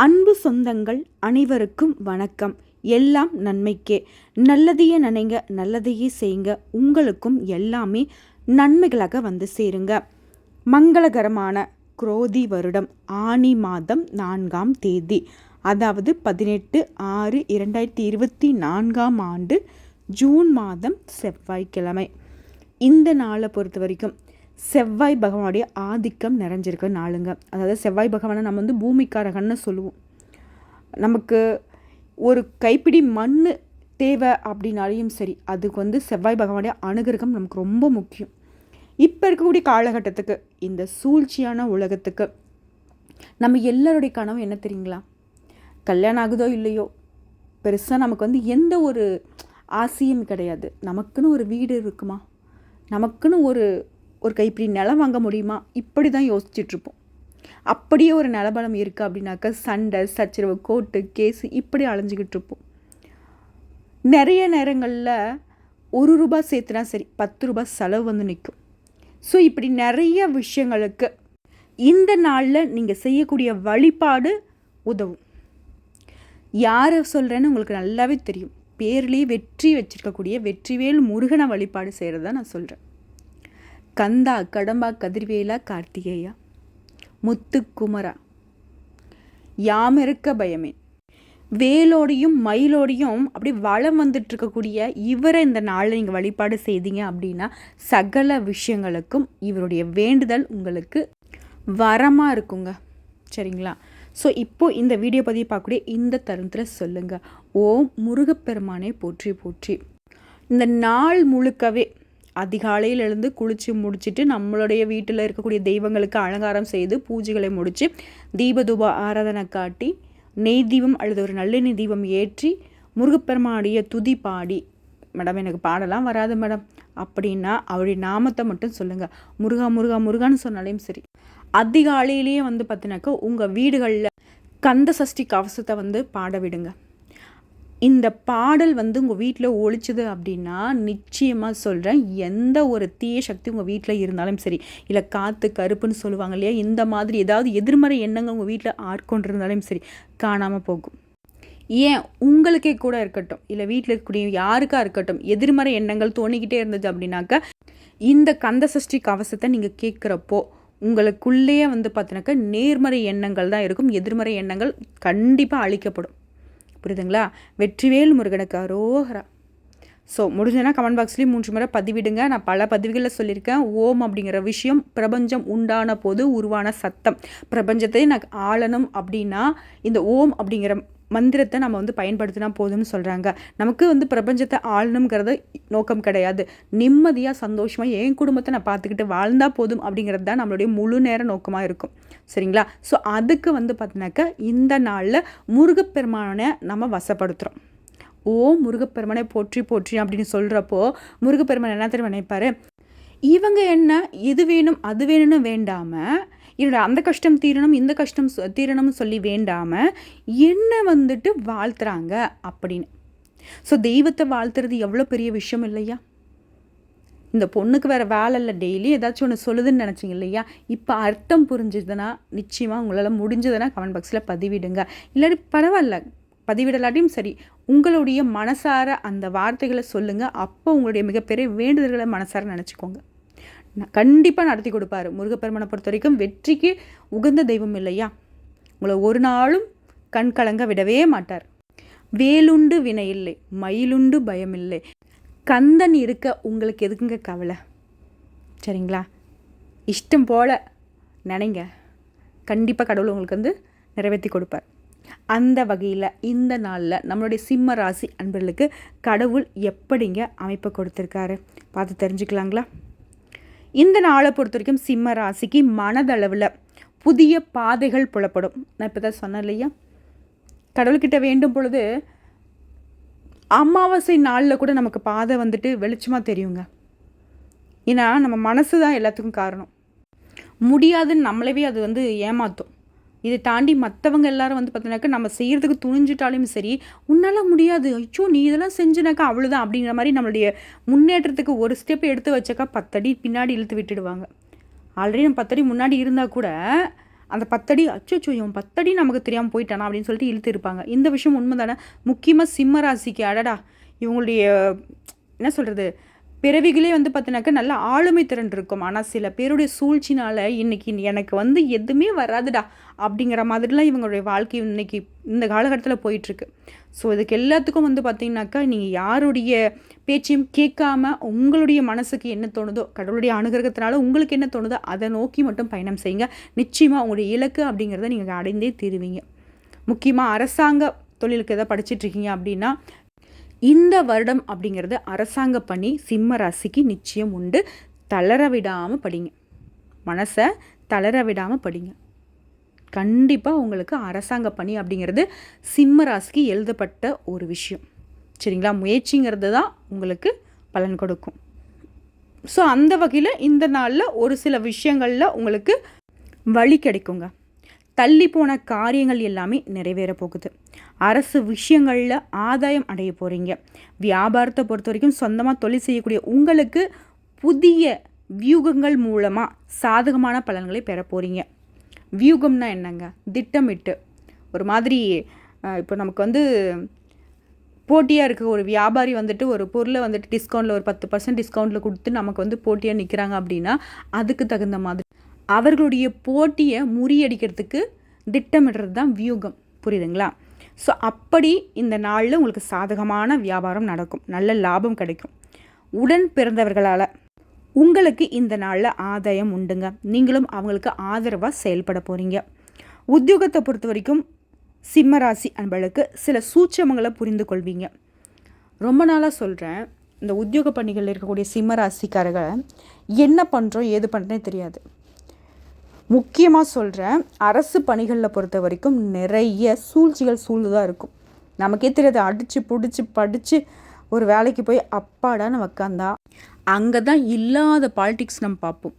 அன்பு சொந்தங்கள் அனைவருக்கும் வணக்கம். எல்லாம் நன்மைக்கே. நல்லதையே நினைங்க நல்லதையே செய்யுங்க. உங்களுக்கும் எல்லாமே நன்மைகளாக வந்து சேருங்க. மங்களகரமான குரோதி வருடம் ஆனி மாதம் நான்காம் தேதி அதாவது பதினெட்டு ஆறு இரண்டாயிரத்தி இருபத்தி நான்காம் ஆண்டு ஜூன் மாதம் செவ்வாய்க்கிழமை. இந்த நாளை பொறுத்த வரைக்கும் செவ்வாய் பகவானுடைய ஆதிக்கம் நிறைஞ்சிருக்க நாளுங்க. அதாவது செவ்வாய் பகவானை நம்ம வந்து பூமிக்காரகன்னு சொல்லுவோம். நமக்கு ஒரு கைப்பிடி மண் தேவை அப்படின்னாலையும் சரி அதுக்கு வந்து செவ்வாய் பகவானுடைய அனுகிரகம் நமக்கு ரொம்ப முக்கியம். இப்போ இருக்கக்கூடிய காலகட்டத்துக்கு இந்த சூழ்ச்சியான உலகத்துக்கு நம்ம எல்லாருடைய கனவு என்ன தெரியுங்களா? கல்யாணம் ஆகுதோ இல்லையோ? பெருசாக நமக்கு வந்து எந்த ஒரு ஆசையும் கிடையாது. நமக்குன்னு ஒரு வீடு இருக்குமா? நமக்குன்னு ஒரு ஒரு கைப்பிடி நிலம் வாங்க முடியுமா? இப்படி தான் யோசிச்சுட்ருப்போம். அப்படியே ஒரு நிலபலம் இருக்குது அப்படின்னாக்கா சண்டை சச்சரவு கோர்ட்டு கேஸு இப்படி அலைஞ்சிக்கிட்டு இருப்போம் நிறைய நேரங்களில் ஒரு ரூபா சேர்த்துனா சரி பத்து ரூபாய் செலவு வந்து நிற்கும் ஸோ இப்படி நிறைய விஷயங்களுக்கு இந்த நாளில் நீங்கள் செய்யக்கூடிய வழிபாடு உதவும். யாரை சொல்கிறேன்னு உங்களுக்கு நல்லாவே தெரியும். பேர்லேயே வெற்றி வச்சுருக்கக்கூடிய வெற்றிவேல் முருகனை வழிபாடு செய்கிறது நான் சொல்கிறேன் கந்தா கடம்பா கதிர்வேலா கார்த்திகேயா. முத்துக்குமரா. யாமிருக்க பயமே. வேலோடையும் மயிலோடையும் அப்படி வளம் வந்துட்டு இருக்கக்கூடிய இவரை இந்த நாளில் நீங்கள் வழிபாடு செய்தீங்க அப்படின்னா சகல விஷயங்களுக்கும் இவருடைய வேண்டுதல் உங்களுக்கு வரமாக இருக்குங்க. சரிங்களா? ஸோ இப்போது இந்த வீடியோ பதிவு பார்க்கக்கூடிய இந்த தருணத்தில் சொல்லுங்கள் ஓம் முருகப்பெருமானை போற்றி போற்றி. இந்த நாள் முழுக்கவே அதிகாலையில் எழுந்து குளித்து முடிச்சுட்டு நம்மளுடைய வீட்டில் இருக்கக்கூடிய தெய்வங்களுக்கு அலங்காரம் செய்து பூஜைகளை முடித்து தீபதூப ஆராதனை காட்டி நெய் தீபம் அல்லது ஒரு நல்லெண்ணெய் தீபம் ஏற்றி முருகப்பெருமானுடைய துதி பாடி. மேடம் எனக்கு பாடலாம் வராது மேடம். அப்படின்னா அவருடைய நாமத்தை மட்டும் சொல்லுங்கள் முருகா முருகா முருகான்னு சொன்னாலையும் சரி. அதிகாலையிலேயே வந்து பார்த்தினாக்கா உங்கள் வீடுகளில் கந்த சஷ்டி கவசத்தை வந்து பாட விடுங்க. இந்த பாடல் வந்து உங்கள் வீட்டில் ஒழிச்சுது அப்படின்னா நிச்சயமாக சொல்கிறேன் எந்த ஒரு தீய சக்தி உங்கள் வீட்டில் இருந்தாலும் சரி இல்லை காற்று கருப்புன்னு சொல்லுவாங்க இல்லையா இந்த மாதிரி ஏதாவது எதிர்மறை எண்ணங்கள் உங்கள் வீட்டில் ஆட்கொண்டிருந்தாலும் சரி காணாமல் போகும். ஏன்? உங்களுக்கே கூட இருக்கட்டும். இல்லை வீட்டில் இருக்கக்கூடிய யாருக்கா இருக்கட்டும் எதிர்மறை எண்ணங்கள் தோணிக்கிட்டே இருந்தது அப்படின்னாக்கா இந்த கந்த சஷ்டி கவசத்தை நீங்கள் கேட்குறப்போ உங்களுக்குள்ளேயே வந்து பார்த்தினாக்கா நேர்மறை எண்ணங்கள் தான் இருக்கும். எதிர்மறை எண்ணங்கள் கண்டிப்பாக அழிக்கப்படும். புரியுதுங்களா? வெற்றிவேல் முருகனுக்கு அரோகரா. ஸோ முடிஞ்சதுன்னா கமெண்ட் பாக்ஸ்லேயும் மூன்று முறை பதிவிடுங்க. நான் பல பதிவுகளில் சொல்லியிருக்கேன். ஓம் அப்படிங்கிற விஷயம் பிரபஞ்சம் உண்டான போது உருவான சத்தம். பிரபஞ்சத்தை நான் ஆளணும் அப்படின்னா இந்த ஓம் அப்படிங்கிற மந்திரத்தை நம்ம வந்து பயன்படுத்தினா போதும்னு சொல்கிறாங்க நமக்கு வந்து பிரபஞ்சத்தை ஆளணுங்கிறது நோக்கம் கிடையாது. நிம்மதியாக சந்தோஷமாக என் குடும்பத்தை நான் பார்த்துக்கிட்டு வாழ்ந்தால் போதும் அப்படிங்கிறது தான் நம்மளுடைய முழு நேர நோக்கமாக இருக்கும். சரிங்களா? ஸோ அதுக்கு வந்து பார்த்தினாக்கா இந்த நாளில் முருகப்பெருமானை நம்ம வசப்படுத்துகிறோம் ஓ முருகப்பெருமனை போற்றி போற்றி அப்படின்னு சொல்கிறப்போ முருகப்பெருமன் என்ன தெரியும் நினைப்பார்? இவங்க என்ன இது வேணும் அது வேணும்னு வேண்டாமல் என்னோட அந்த கஷ்டம் தீரணும் இந்த கஷ்டம் தீரணும்னு சொல்லி வேண்டாமல் என்ன வந்துட்டு வாழ்த்துறாங்க அப்படின்னு. ஸோ தெய்வத்தை வாழ்த்துறது எவ்வளோ பெரிய விஷயம் இல்லையா? இந்த பொண்ணுக்கு வேறு வேலை இல்லை டெய்லி ஏதாச்சும் ஒன்று சொல்லுதுன்னு நினச்சிங்க இல்லையா? இப்போ அர்த்தம் புரிஞ்சுதுன்னா நிச்சயமாக உங்களால் முடிஞ்சதுன்னா கமெண்ட் பாக்ஸில் பதிவிடுங்க. இல்லாட்டி பரவாயில்ல பதிவிடலாட்டியும் சரி. உங்களுடைய மனசார அந்த வார்த்தைகளை சொல்லுங்கள் அப்போ உங்களுடைய மிகப்பெரிய வேண்டுதல்களை மனசார நினச்சிக்கோங்க. கண்டிப்பாக நடத்தி கொடுப்பாரு. முருகப்பெருமனை பொறுத்த வரைக்கும் வெற்றிக்கு உகந்த தெய்வம் இல்லையா? உங்களை ஒரு நாளும் கண் கலங்க விடவே மாட்டார். வேலுண்டு வினை இல்லை மயிலுண்டு பயமில்லை கந்தன் இருக்க உங்களுக்கு எதுக்குங்க கவலை? சரிங்களா? இஷ்டம் போல் நினைங்க. கண்டிப்பாக கடவுள் உங்களுக்கு வந்து நிறைவேற்றி கொடுப்பார். அந்த வகையில் இந்த நாளில் நம்மளுடைய சிம்ம ராசி அன்பர்களுக்கு கடவுள் எப்படிங்க அமைப்பை கொடுத்துருக்காரு? பார்த்து தெரிஞ்சுக்கலாங்களா? இந்த நாளை பொறுத்த வரைக்கும் சிம்ம ராசிக்கு மனதளவில் புதிய பாதைகள் புலப்படும். நான் இப்போ தான் சொன்னேன் இல்லையா? கடவுள்கிட்ட வேண்டும் பொழுது அமாவாசை நாளில் கூட நமக்கு பாதை வந்துட்டு வெளிச்சமாக தெரியுங்க. ஏன்னா நம்ம மனசு தான் எல்லாத்துக்கும் காரணம். முடியாதுன்னு நம்மளவே அது வந்து ஏமாற்றும் இதை தாண்டி மற்றவங்க எல்லாரும் வந்து பார்த்தீங்கன்னாக்கா நம்ம செய்கிறதுக்கு துணிஞ்சிட்டாலும் சரி உன்னால் முடியாது. ஐயோ நீ இதெல்லாம் செஞ்சுனாக்கா அவ்வளோதான் அப்படிங்கிற மாதிரி நம்மளுடைய முன்னேற்றத்துக்கு ஒரு ஸ்டெப் எடுத்து வச்சாக்கா பத்தடி பின்னாடி இழுத்து விட்டுடுவாங்க. ஆல்ரெடி நம்ம பத்தடி முன்னாடி இருந்தால் கூட அந்த பத்தடி அச்சோ இவன் பத்தடி நமக்கு தெரியாமல் போயிட்டானா அப்படின்னு சொல்லிட்டு இழுத்து இருப்பாங்க. இந்த விஷயம் உண்மை தானே முக்கியமாக சிம்ம ராசிக்கு அடடா இவங்களுடைய என்ன சொல்கிறது பிறவிகளே வந்து பார்த்தீங்கன்னாக்கா நல்ல ஆளுமை திறன் இருக்கும் ஆனால் சில பேருடைய சூழ்ச்சினால் இன்றைக்கி எனக்கு வந்து எதுவுமே வராதுடா அப்படிங்கிற மாதிரிலாம் இவங்களுடைய வாழ்க்கை இன்றைக்கி இந்த காலகட்டத்தில் போயிட்டுருக்கு. ஸோ இதுக்கு எல்லாத்துக்கும் வந்து பார்த்திங்கனாக்கா நீங்கள் யாருடைய பேச்சையும் கேட்காம உங்களுடைய மனசுக்கு என்ன தோணுதோ கடவுளுடைய அனுகிரகத்தினால உங்களுக்கு என்ன தோணுதோ அதை நோக்கி மட்டும் பயணம் செய்யுங்க. நிச்சயமாக உங்களுடைய இலக்கு அப்படிங்கிறத நீங்கள் அடைந்தே தீருவீங்க. முக்கியமாக அரசாங்க தொழிலுக்கு எதாவது படிச்சுட்ருக்கீங்க அப்படின்னா இந்த வருடம் அப்படிங்கிறது அரசாங்க பணி சிம்ம ராசிக்கு நிச்சயம் உண்டு. தளர விடாமல் படிங்க. மனசை தளர விடாமல் படிங்க. கண்டிப்பாக உங்களுக்கு அரசாங்க பணி அப்படிங்கிறது சிம்ம ராசிக்கு எழுதப்பட்ட ஒரு விஷயம். சரிங்களா? முயற்சிங்கிறது தான் உங்களுக்கு பலன் கொடுக்கும். ஸோ அந்த வகையில் இந்த நாளில் ஒரு சில விஷயங்களில் உங்களுக்கு வழி கிடைக்குங்க. தள்ளி போன காரியங்கள் எல்லாமே நிறைவேற போகுது. அரசு விஷயங்களில் ஆதாயம் அடைய போகிறீங்க வியாபாரத்தை பொறுத்த வரைக்கும் சொந்தமாக தொழில் செய்யக்கூடிய உங்களுக்கு புதிய வியூகங்கள் மூலமாக சாதகமான பலன்களை பெற போகிறீங்க வியூகம்னா என்னங்க? திட்டமிட்டு. ஒரு மாதிரி இப்போ நமக்கு வந்து போட்டியாக இருக்க ஒரு வியாபாரி வந்துட்டு ஒரு பொருளை வந்துட்டு டிஸ்கவுண்ட்டில் ஒரு பத்து பர்சன்ட் டிஸ்கவுண்ட்டில் கொடுத்து நமக்கு வந்து போட்டியாக நிற்கிறாங்க அப்படின்னா அதுக்கு தகுந்த மாதிரி அவர்களுடைய போட்டியை முறியடிக்கிறதுக்கு திட்டமிடுறது தான் வியூகம். புரியுதுங்களா? ஸோ அப்படி இந்த நாளில் உங்களுக்கு சாதகமான வியாபாரம் நடக்கும். நல்ல லாபம் கிடைக்கும். உடன் பிறந்தவர்களால் உங்களுக்கு இந்த நாளில் ஆதாயம் உண்டுங்க. நீங்களும் அவங்களுக்கு ஆதரவாக செயல்பட போகிறீங்க உத்தியோகத்தை பொறுத்த வரைக்கும் சிம்மராசி அன்பளுக்கு சில சூட்சமங்களை புரிந்து கொள்வீங்க. ரொம்ப நாளாக சொல்கிறேன் இந்த உத்தியோக பணிகளில் இருக்கக்கூடிய சிம்மராசிக்காரர்களை என்ன பண்ணுறோம் ஏது பண்ணுறேன்னு தெரியாது. முக்கியமாக சொல்கிறேன் அரசு பணிகளில் பொறுத்த வரைக்கும் நிறைய சூழ்ச்சிகள் சூழ்ந்து தான் இருக்கும். நமக்கே தெரியாது அடித்து பிடிச்சி படித்து ஒரு வேலைக்கு போய் அப்பாடான்னு உக்காந்தா அங்கே தான் இல்லாத பாலிட்டிக்ஸ் நம்ம பார்ப்போம்.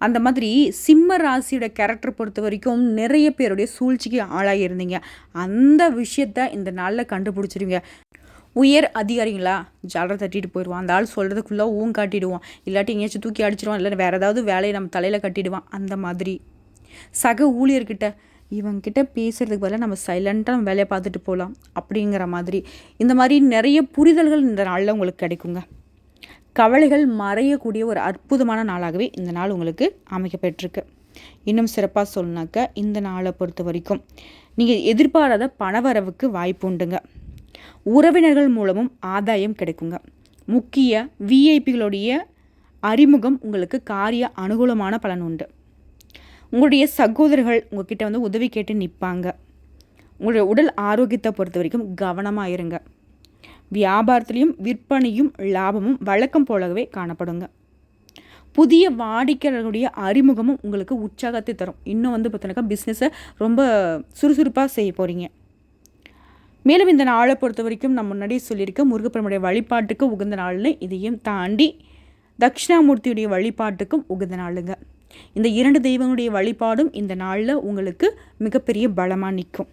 அந்த மாதிரி சிம்ம ராசியோட கேரக்டர் பொறுத்த வரைக்கும் நிறைய பேருடைய சூழ்ச்சிக்கு ஆளாகியிருந்தீங்க அந்த விஷயத்த இந்த நாளில் கண்டுபிடிச்சிருவீங்க உயர் அதிகாரிங்களா ஜாலரை தட்டிட்டு போயிடுவான். அந்த ஆள் சொல்கிறதுக்குள்ளே ஊன் காட்டிடுவான். இல்லாட்டி எங்கேயாச்சும் தூக்கி அடிச்சிடுவான் இல்லை வேறு ஏதாவது வேலையை நம்ம தலையில் கட்டிடுவான். அந்த மாதிரி. சக ஊழியர்கிட்ட இவங்கிட்ட பேசுகிறதுக்கு பதிலாக நம்ம சைலண்ட்டாக நம்ம வேலையை பார்த்துட்டு போகலாம். அப்படிங்கிற மாதிரி. இந்த மாதிரி நிறைய புரிதல்கள் இந்த நாளில் உங்களுக்கு கிடைக்குங்க. கவலைகள் மறையக்கூடிய ஒரு அற்புதமான நாளாகவே இந்த நாள் உங்களுக்கு அமைக்கப்பட்டிருக்கு இன்னும் சிறப்பாக சொல்லணாக்க இந்த நாளை பொறுத்த வரைக்கும் நீங்கள் எதிர்பாராத பணவரவுக்கு வாய்ப்பு உண்டுங்க. உறவினர்கள் மூலமும் ஆதாயம் கிடைக்குங்க. முக்கிய விஐபிகளுடைய அறிமுகம் உங்களுக்கு காரிய அனுகூலமான பலன் உண்டு. உங்களுடைய சகோதரர்கள் உங்ககிட்ட வந்து உதவி கேட்டு நிற்பாங்க உங்களுடைய உடல் ஆரோக்கியத்தை பொறுத்த வரைக்கும் கவனமாக இருங்க. வியாபாரத்துலேயும் விற்பனையும் லாபமும் வழக்கம் போலவே காணப்படுங்க. புதிய வாடிக்கையாளர்களுடைய அறிமுகமும் உங்களுக்கு உற்சாகத்தை தரும். இன்னும் வந்து பார்த்தோன்னாக்கா பிஸ்னஸை ரொம்ப சுறுசுறுப்பாக செய்ய போகிறீங்க மேலும் இந்த நாளை பொறுத்த வரைக்கும் நான் முன்னாடியே சொல்லியிருக்க முருகப்பெருமுடைய வழிபாட்டுக்கு உகந்த நாள்னு இதையும் தாண்டி தட்சிணாமூர்த்தியுடைய வழிபாட்டுக்கும் உகந்த நாளுங்க. இந்த இரண்டு தெய்வங்களுடைய வழிபாடும் இந்த நாளில் உங்களுக்கு மிகப்பெரிய பலமாக நிற்கும்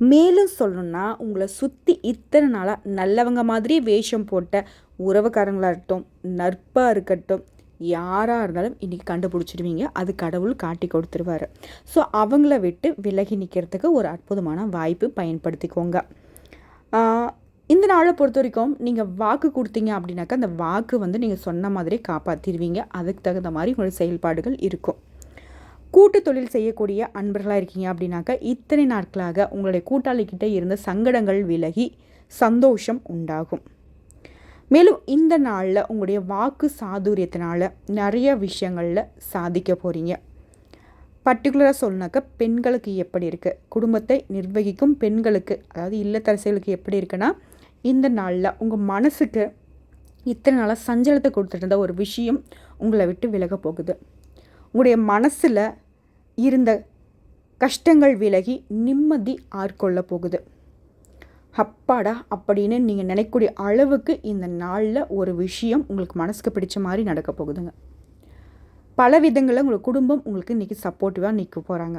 மேலும் சொல்லணும்னா உங்களை சுற்றி இத்தனை நாளாக நல்லவங்க மாதிரி வேஷம் போட்ட உறவுக்காரங்களாக இருக்கட்டும் நட்பாக இருக்கட்டும் யாராக இருந்தாலும் இன்றைக்கி கண்டுபிடிச்சிடுவீங்க. அது கடவுள் காட்டி கொடுத்துருவாரு. ஸோ அவங்கள விட்டு விலகி நிற்கிறதுக்கு ஒரு அற்புதமான வாய்ப்பு பயன்படுத்திக்கோங்க. இந்த நாளை பொறுத்த வரைக்கும் நீங்கள் வாக்கு கொடுத்தீங்க அப்படின்னாக்கா அந்த வாக்கு வந்து நீங்கள் சொன்ன மாதிரி காப்பாற்றிடுவீங்க அதுக்கு தகுந்த மாதிரி உங்களுடைய செயல்பாடுகள் இருக்கும். கூட்டு தொழில் செய்யக்கூடிய அன்பர்களாக இருக்கீங்க அப்படின்னாக்கா இத்தனை நாட்களாக உங்களுடைய கூட்டாளிக்கிட்ட இருந்த சங்கடங்கள் விலகி சந்தோஷம் உண்டாகும். மேலும் இந்த நாளில் உங்களுடைய வாக்கு சாதுரியத்தினால நிறைய விஷயங்களில் சாதிக்க போகிறீங்க பர்டிகுலராக சொல்லினாக்க பெண்களுக்கு எப்படி இருக்குது குடும்பத்தை நிர்வகிக்கும் பெண்களுக்கு அதாவது இல்லத்தரசிகளுக்கு எப்படி இருக்குன்னா இந்த நாளில் உங்கள் மனசுக்கு இத்தனை நாளாக சஞ்சலத்தை கொடுத்துட்டு இருந்த ஒரு விஷயம் உங்களை விட்டு விலக போகுது. உங்களுடைய மனசில் இருந்த கஷ்டங்கள் விலகி நிம்மதி ஆட்கொள்ள போகுது. அப்பாடா அப்படின்னு நீங்கள் நினைக்கக்கூடிய அளவுக்கு இந்த நாளில் ஒரு விஷயம் உங்களுக்கு மனசுக்கு பிடிச்ச மாதிரி நடக்க போகுதுங்க. பல விதங்களில் உங்கள் குடும்பம் உங்களுக்கு இன்றைக்கி சப்போர்ட்டிவாக நிற்க போகிறாங்க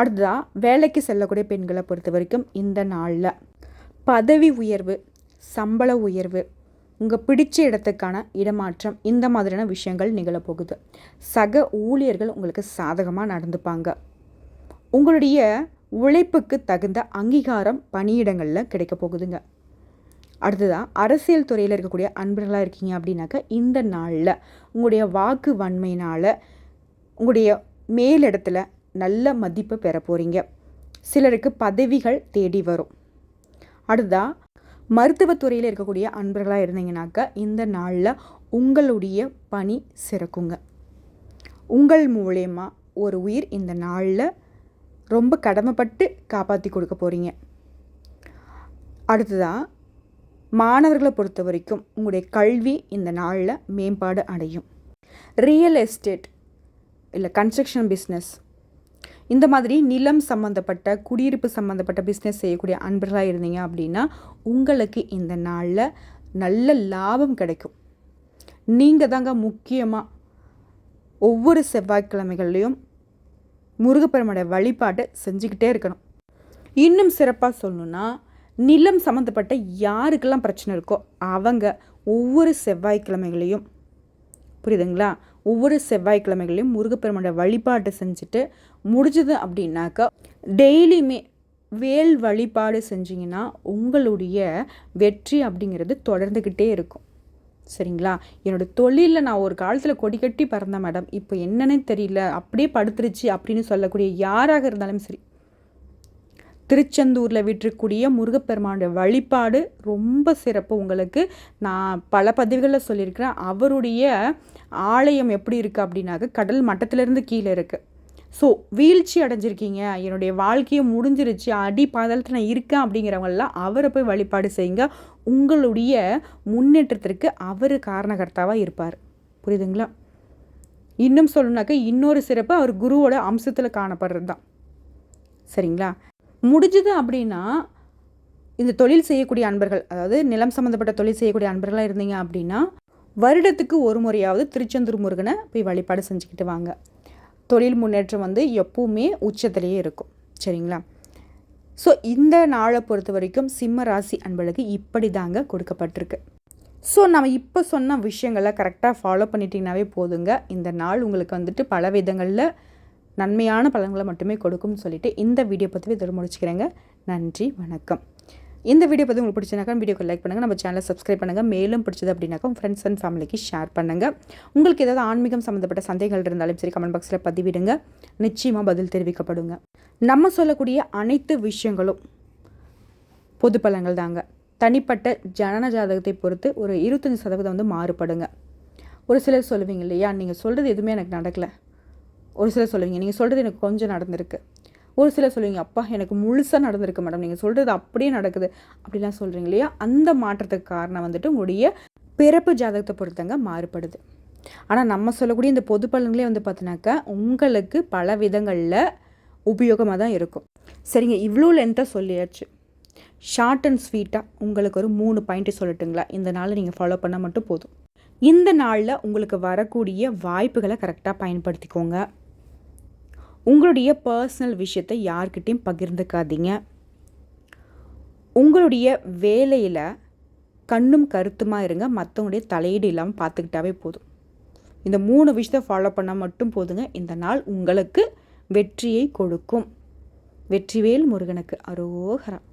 அடுத்ததாக வேலைக்கு செல்லக்கூடிய பெண்களை பொறுத்த வரைக்கும் இந்த நாளில் பதவி உயர்வு சம்பள உயர்வு உங்கள் பிடிச்ச இடத்துக்கான இடமாற்றம் இந்த மாதிரியான விஷயங்கள் நிகழப்போகுது. சக ஊழியர்கள் உங்களுக்கு சாதகமாக நடந்துப்பாங்க. உங்களுடைய உழைப்புக்கு தகுந்த அங்கீகாரம் பணியிடங்களில் கிடைக்க போகுதுங்க. அடுத்ததாக அரசியல் துறையில் இருக்கக்கூடிய அன்பர்களாக இருக்கீங்க அப்படின்னாக்கா இந்த நாளில் உங்களுடைய வாக்கு வன்மையினால் உங்களுடைய மேலிடத்தில் நல்ல மதிப்பு பெற போகிறீங்க சிலருக்கு பதவிகள் தேடி வரும். அடுத்ததாக மருத்துவத்துறையில் இருக்கக்கூடிய அன்பர்களாக இருந்தீங்கனாக்கா இந்த நாளில் உங்களுடைய பணி சிறக்குங்க. உங்கள் மூலயமா ஒரு உயிர் இந்த நாளில் ரொம்ப கடமைப்பட்டு காப்பாற்றி கொடுக்க போகிறீங்க அடுத்ததாக மாணவர்களை பொறுத்த வரைக்கும் உங்களுடைய கல்வி இந்த நாளில் மேம்பாடு அடையும். ரியல் எஸ்டேட் இல்லை கன்ஸ்ட்ரக்ஷன் பிஸ்னஸ் இந்த மாதிரி நிலம் சம்மந்தப்பட்ட குடியிருப்பு சம்மந்தப்பட்ட பிஸ்னஸ் செய்யக்கூடிய அன்பர்களாக இருந்தீங்க அப்படின்னா உங்களுக்கு இந்த நாளில் நல்ல லாபம் கிடைக்கும். நீங்கள் தாங்க முக்கியமாக ஒவ்வொரு செவ்வாய்க்கிழமைகள்லேயும் முருகப்பெருமோட வழிபாட்டை செஞ்சுக்கிட்டே இருக்கணும். இன்னும் சிறப்பாக சொல்லணுன்னா நிலம் சம்மந்தப்பட்ட யாருக்கெல்லாம் பிரச்சனை இருக்கோ அவங்க ஒவ்வொரு செவ்வாய்க்கிழமைகளையும் புரியுதுங்களா? ஒவ்வொரு செவ்வாய்க்கிழமைகளையும் முருகப்பெருமோட வழிபாட்டை செஞ்சுட்டு முடிஞ்சது அப்படின்னாக்கா டெய்லியுமே வேல் வழிபாடு செஞ்சிங்கன்னா உங்களுடைய வெற்றி அப்படிங்கிறது தொடர்ந்துக்கிட்டே இருக்கும். சரிங்களா? என்னோடய தொழிலில் நான் ஒரு காலத்தில் கொடி கட்டி பறந்தேன் மேடம். இப்போ என்னன்னே தெரியல. அப்படியே படுத்துருச்சு அப்படின்னு சொல்லக்கூடிய யாராக இருந்தாலும் சரி. திருச்செந்தூரில் விட்டுருக்கூடிய முருகப்பெருமானுடைய வழிபாடு ரொம்ப சிறப்பு உங்களுக்கு. நான் பல பதிவுகளில் சொல்லியிருக்கிறேன். அவருடைய ஆலயம் எப்படி இருக்குது அப்படின்னாக்க கடல் மட்டத்திலேருந்து கீழே இருக்குது ஸோ வீழ்ச்சி அடைஞ்சிருக்கீங்க. என்னுடைய வாழ்க்கையை முடிஞ்சிருச்சு. அடி பாதலத்தில் நான் இருக்கேன் அப்படிங்கிறவங்கெல்லாம் அவரை போய் வழிபாடு செய்யுங்க. உங்களுடைய முன்னேற்றத்திற்கு அவர் காரணகர்த்தாவாக இருப்பார். புரியுதுங்களா? இன்னும் சொல்லணுனாக்க இன்னொரு சிறப்பு அவர் குருவோட அம்சத்தில் காணப்படுறது தான் சரிங்களா? முடிஞ்சது அப்படின்னா இந்த தொழில் செய்யக்கூடிய அன்பர்கள் அதாவது நிலம் சம்மந்தப்பட்ட தொழில் செய்யக்கூடிய அன்பர்களாக இருந்தீங்க அப்படின்னா வருடத்துக்கு ஒரு முறையாவது திருச்செந்தூர் முருகனை போய் வழிபாடு செஞ்சுக்கிட்டு வாங்க. தொழில் முன்னேற்றம் வந்து எப்பவுமே உச்சத்திலேயே இருக்கும். சரிங்களா? ஸோ இந்த நாளை பொறுத்த வரைக்கும் சிம்ம ராசி அன்பழகு இப்படி தாங்க கொடுக்கப்பட்டிருக்கு. ஸோ நம்ம இப்போ சொன்ன விஷயங்களை கரெக்டாக ஃபாலோ பண்ணிட்டீங்கனாவே போதுங்க. இந்த நாள் உங்களுக்கு வந்துட்டு பல விதங்களில் நன்மையான பலன்களை மட்டுமே கொடுக்கும்னு சொல்லிட்டு இந்த வீடியோ பற்றி இதோட முடிச்சுக்கிறேங்க. நன்றி வணக்கம். இந்த வீடியோ பற்றி உங்களுக்கு பிடிச்சினாக்கா வீடியோக்கு லைக் பண்ணுங்கள் நம்ம சேனலை சப்ஸ்கிரைப் பண்ணுங்கள் மேலும் பிடிச்சது அப்படின்னாக்கா உங்கள் ஃப்ரெண்ட்ஸ் அண்ட் ஃபேமிலிக்கு ஷேர் பண்ணுங்கள் உங்களுக்கு ஏதாவது ஆன்மீகம் சம்மந்தப்பட்ட சந்தேகங்கள் இருந்தாலும் சரி கமெண்ட் பாக்ஸில் பதிவிடுங்க. நிச்சயமாக பதில் தெரிவிக்கப்படுங்க. நம்ம சொல்லக்கூடிய அனைத்து விஷயங்களும் பொது பலங்கள் தாங்க. தனிப்பட்ட ஜனன ஜாதகத்தை பொறுத்து ஒரு இருபத்தஞ்சி சதவீதம் வந்து மாறுபடுங்க. ஒரு சிலர் சொல்லுவீங்க இல்லையா நீங்கள் சொல்கிறது எதுவுமே எனக்கு நடக்கலை. ஒரு சிலர் சொல்லுவீங்க நீங்கள் சொல்கிறது எனக்கு கொஞ்சம் நடந்திருக்கு. ஒரு சிலர் சொல்லுவீங்க அப்பா எனக்கு முழுசாக நடந்திருக்கு மேடம். நீங்கள் சொல்கிறது அப்படியே நடக்குது. அப்படிலாம் சொல்கிறீங்க இல்லையா? அந்த மாற்றத்துக்கு காரணம் வந்துட்டு உங்களுடைய பிறப்பு ஜாதகத்தை பொறுத்தங்க மாறுபடுது. ஆனால் நம்ம சொல்லக்கூடிய இந்த பொது பலன்களே வந்து பார்த்தினாக்கா உங்களுக்கு பல விதங்களில் உபயோகமாக தான் இருக்கும். சரிங்க இவ்வளோ லென்த்தாக சொல்லியாச்சு. ஷார்ட் அண்ட் ஸ்வீட்டாக உங்களுக்கு ஒரு மூணு பாயிண்ட்டு சொல்லட்டுங்களா? இந்த நாளில் நீங்கள் ஃபாலோ பண்ணால் மட்டும் போதும். இந்த நாளில் உங்களுக்கு வரக்கூடிய வாய்ப்புகளை கரெக்டாக பயன்படுத்திக்கோங்க. உங்களுடைய பர்சனல் விஷயத்தை யார்கிட்டையும் பகிர்ந்துக்காதீங்க. உங்களுடைய வேலையில் கண்ணும் கருத்துமாக இருங்க மற்றவங்களுடைய தலையீடு இல்லாமல் பார்த்துக்கிட்டாவே போதும். இந்த மூணு விஷயத்தை ஃபாலோ பண்ணால் மட்டும் போதுங்க. இந்த நாள் உங்களுக்கு வெற்றியை கொடுக்கும். வெற்றிவேல் முருகனுக்கு அரோகரம்.